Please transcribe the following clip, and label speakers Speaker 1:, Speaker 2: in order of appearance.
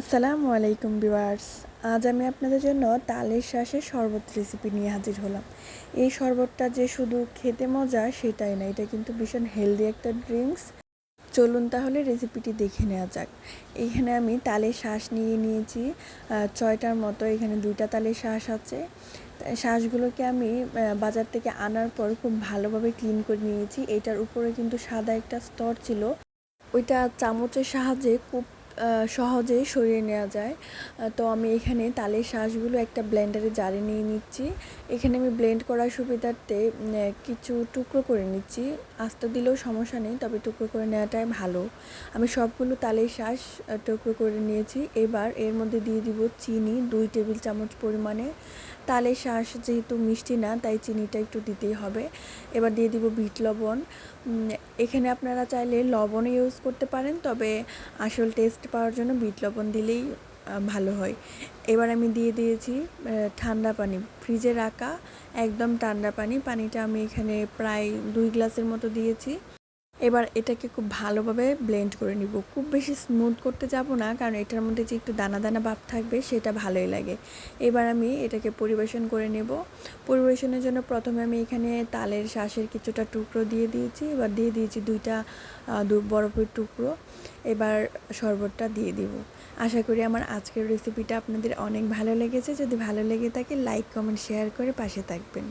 Speaker 1: আসসালামু আলাইকুম ভিউয়ার্স। আজ আমি আপনাদের জন্য তালের শ্বাসের শরবত রেসিপি নিয়ে হাজির হলাম। এই শরবতটা যে শুধু খেতে মজা, সেটাই না, এটা কিন্তু ভীষণ হেলদি একটা ড্রিঙ্কস চলুন তাহলে রেসিপিটি দেখে নেওয়া যাক। এখানে আমি তালের শ্বাস নিয়ে নিয়েছি। ছয়টার মতো এখানে দুইটা তালের শ্বাস আছে। শ্বাসগুলোকে আমি বাজার থেকে আনার পর খুব ভালোভাবে ক্লিন করে নিয়েছি। এটার উপরে কিন্তু সাদা একটা স্তর ছিল। ওইটা চামচের সাহায্যে খুব আহ, সহজেই সরিয়ে নেওয়া যায়। তো আমি এখানে তালের শ্বাসগুলো একটা ব্লেন্ডারে জারে নিয়ে নিচ্ছি। এখানে আমি ব্লেন্ড করার সুবিধার্থে কিছু টুকরো করে নিচ্ছি। আস্ত দিলেও সমস্যা নেই তবে টুকরো করে নেওয়াটাই ভালো। আমি সবগুলো তালের শ্বাস টুকরো করে নিয়েছি। এবার এর মধ্যে দিয়ে দিব চিনি দুই টেবিল চামচ পরিমাণে। তালের শ্বাস যেহেতু মিষ্টি না তাই চিনিটা একটু দিতেই হবে। এবার দিয়ে দিব বিট লবণ। এখানে আপনারা চাইলে লবণ ইউজ করতে পারেন তবে আসল টেস্ট পাওয়ার জন্য বিট লবণ দিলেই ভালো হয়। এবার আমি দিয়ে দিয়েছি ঠান্ডা পানি। ফ্রিজে রাখা একদম ঠান্ডা পানি। পানিটা আমি এখানে প্রায় দুই গ্লাসের মতো দিয়েছি। এবার এটাকে খুব ভালোভাবে ব্লেন্ড করে নিব। খুব বেশি স্মুথ করতে যাব না, কারণ এটার মধ্যে যে একটু দানা দানা ভাব থাকবে, সেটা ভালোই লাগে। এবার আমি এটাকে পরিবেশন করে নেব। পরিবেশনের জন্য প্রথমে আমি এখানে তালের শ্বাসের কিছুটা টুকরো দিয়ে দিয়েছি। এবার দিয়ে দিয়েছি দুইটা দু, বরফের টুকরো। এবার শরবতটা দিয়ে দিব। আশা করি আমার আজকের রেসিপিটা আপনাদের অনেক ভালো লেগেছে। যদি ভালো লেগে থাকে লাইক কমেন্ট শেয়ার করে পাশে থাকবেন।